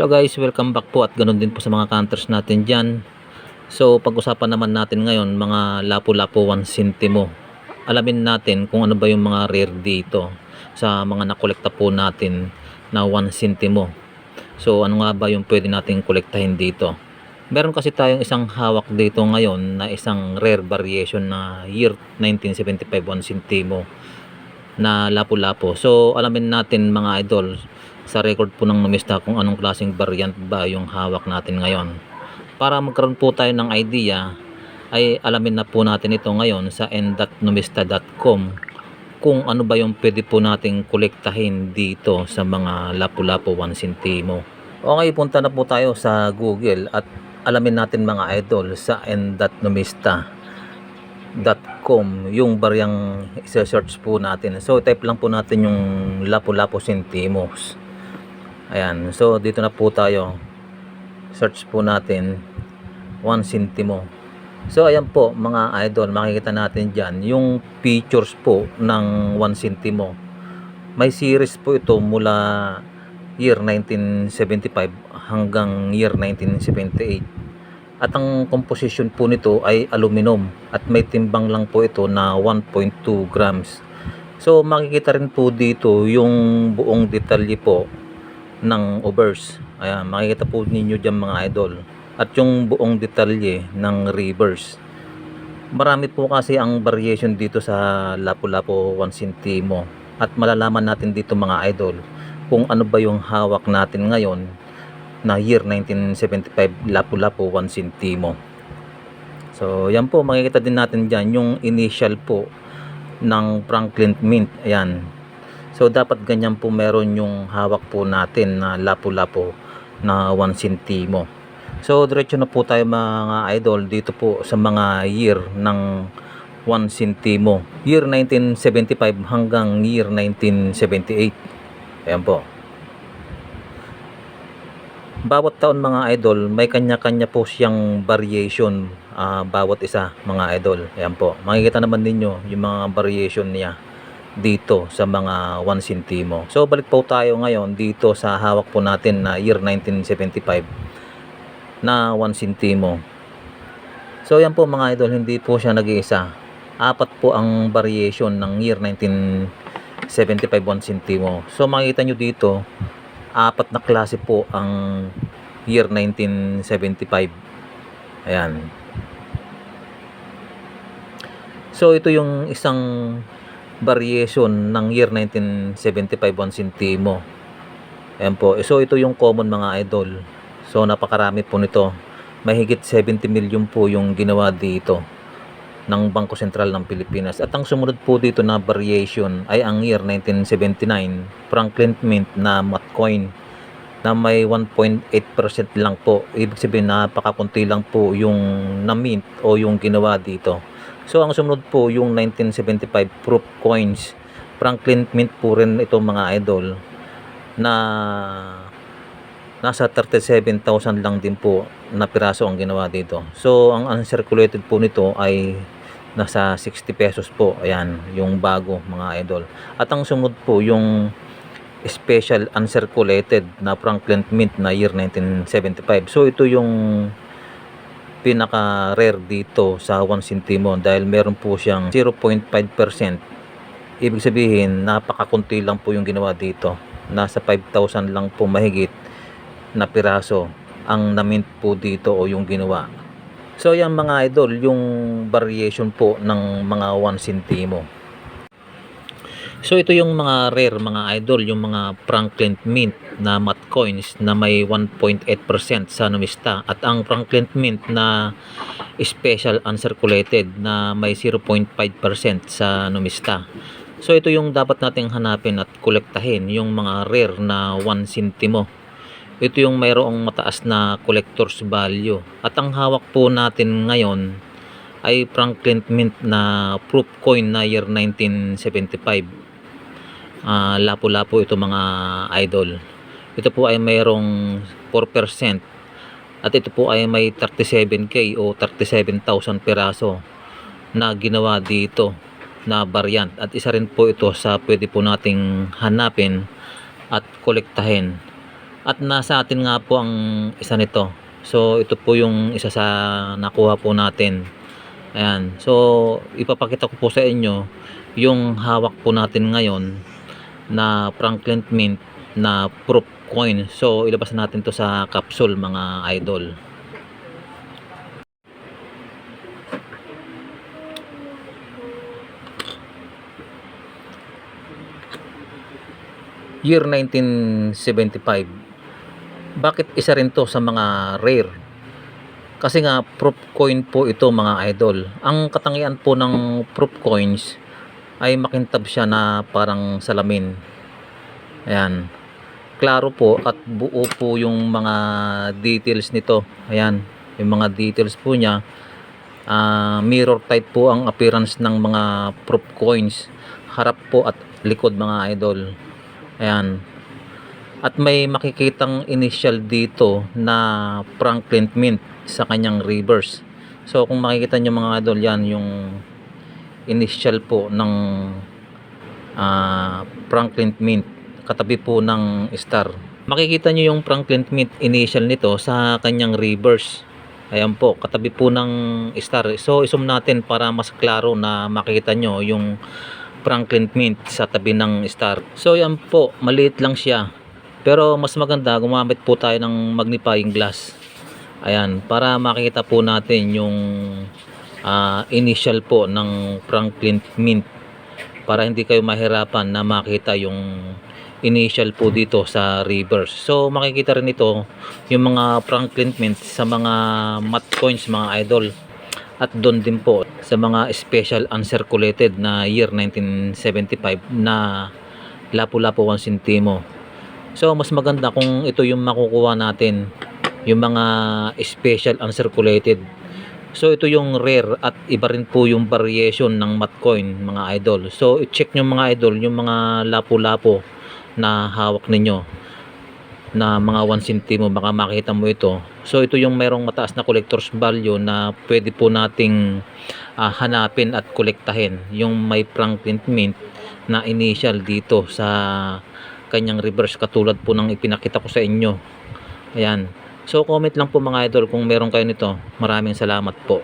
Hello guys, welcome back po at ganun din po sa mga counters natin dyan. So pag-usapan naman natin ngayon mga lapu-lapu 1 centimo. Alamin natin kung ano ba yung mga rare dito sa mga nakolekta po natin na 1 centimo. So ano nga ba yung pwede nating kolektahin dito? Meron kasi tayong isang hawak dito ngayon na isang rare variation na year 1975 1 centimo na lapu-lapu. So alamin natin mga idol sa record po ng numista kung anong klaseng variant ba yung hawak natin ngayon. Para magkaroon po tayo ng idea ay alamin na po natin ito ngayon sa n.numista.com kung ano ba yung pwede po nating kolektahin dito sa mga lapu-lapu 1 centimo. Okay, punta na po tayo sa Google at alamin natin mga idol sa n.numista.com yung baryang isa-search po natin. So type lang po natin yung lapu-lapu centimos. Ayan, so dito na po tayo. Search po natin 1 centimo. So ayan po mga idol, makikita natin dyan yung features po ng 1 centimo. May series po ito mula year 1975 hanggang year 1978. At ang composition po nito ay aluminum at may timbang lang po ito na 1.2 grams. So makikita rin po dito yung buong detalye po ng overs. Ayan, makikita po ninyo dyan mga idol. At yung buong detalye ng reverse. Marami po kasi ang variation dito sa Lapu-Lapu 1 centimo. At malalaman natin dito mga idol kung ano ba yung hawak natin ngayon na year 1975 Lapu-Lapu 1 centimo. So, yan po, makikita din natin dyan yung initial po ng Franklin Mint. Ayan, So dapat ganyan po meron yung hawak po natin na lapu-lapu na 1 centimo. So diretso na po tayo mga idol dito po sa mga year ng 1 centimo. Year 1975 hanggang year 1978. Ayan po. Bawat taon mga idol, may kanya-kanya po siyang variation ah, bawat isa mga idol. Ayan po. Makikita naman ninyo yung mga variation niya dito sa mga 1 centimo. So balik po tayo ngayon dito sa hawak po natin na year 1975 na 1 centimo. So yan po mga idol, hindi po siya nag-iisa. Apat po ang variation ng year 1975 1 centimo. So makikita nyo dito, apat na klase po ang year 1975. Ayan. So ito yung isang variation ng year 1975 1 centimo. Ayan po. So ito yung common mga idol. So napakarami po nito. Mahigit 70 million po yung ginawa dito ng Bangko Sentral ng Pilipinas. At ang sumunod po dito na variation ay ang year 1979 Franklin Mint na mat coin na may 1.8% lang po. Ibig sabihin napakakunti lang po yung na mint o yung ginawa dito. So ang sumunod po yung 1975 proof coins. Franklin Mint po rin ito mga idol na nasa 37,000 lang din po na piraso ang ginawa dito. So ang uncirculated po nito ay nasa 60 pesos po. Ayan, yung bago mga idol. At ang sumunod po yung special uncirculated na Franklin Mint na year 1975. So ito yung pinaka rare dito sa 1 centimo dahil meron po siyang 0.5% ibig sabihin napakakunti lang po yung ginawa dito. Nasa 5,000 lang po mahigit na piraso ang namint po dito o yung ginawa. So yan mga idol yung variation po ng mga 1 centimo So ito yung mga rare mga idol, yung mga Franklin Mint na mat coins na may 1.8% sa numista at ang Franklin Mint na special uncirculated na may 0.5% sa numista. So ito yung dapat nating hanapin at kolektahin, yung mga rare na 1 centimo. Ito yung mayroong mataas na collector's value. At ang hawak po natin ngayon ay Franklin Mint na proof coin na year 1975 uh, lapu-lapu ito mga idol ito po ay mayroong 4% at ito po ay may 37k o 37,000 peraso na ginawa dito na variant at isa rin po ito sa pwede po nating hanapin at kolektahin At nasa atin nga po ang isa nito. So ito po yung isa sa nakuha po natin. Ayan. So ipapakita ko po sa inyo yung hawak po natin ngayon na Franklin Mint na proof coin. So ilabas natin to sa capsule mga idol. Year 1975. Bakit isa rin to sa mga rare? Kasi nga proof coin po ito mga idol. Ang katangian po ng proof coins ay makintab siya na parang salamin. Ayan. Klaro po at buo po yung mga details nito. Ayan. Yung mga details po niya. Ah, mirror type po ang appearance ng mga proof coins. Harap po at likod mga idol. Ayan. At may makikitang initial dito na Franklin Mint sa kanyang reverse. So kung makikita nyo mga idol yan yung initial po ng ah, Franklin Mint katabi po ng star. Makikita nyo yung Franklin Mint initial nito sa kanyang reverse. Ayan po, katabi po ng star. So isum natin para mas klaro na makikita nyo yung Franklin Mint sa tabi ng star. So yan po, maliit lang siya. Pero mas maganda gumamit po tayo ng magnifying glass. Ayan, para makita po natin yung ah, initial po ng Franklin Mint para hindi kayo mahirapan na makita yung initial po dito sa reverse. So makikita rin ito yung mga Franklin Mint sa mga matte coins mga idol at doon din po sa mga special uncirculated na year 1975 na lapu-lapu 1 centimo. So mas maganda kung ito yung makukuha natin yung mga special uncirculated. So ito yung rare at iba rin po yung variation ng matte coin mga idol. So i-check nyo mga idol yung mga lapu-lapu na hawak ninyo na mga 1 centimo baka makita mo ito. So ito yung mayroong mataas na collector's value na pwede po nating ah, hanapin at kolektahin. Yung may Franklin Mint na initial dito sa kanyang reverse katulad po ng ipinakita ko sa inyo. Ayan. So comment lang po mga idol kung meron kayo nito. Maraming salamat po.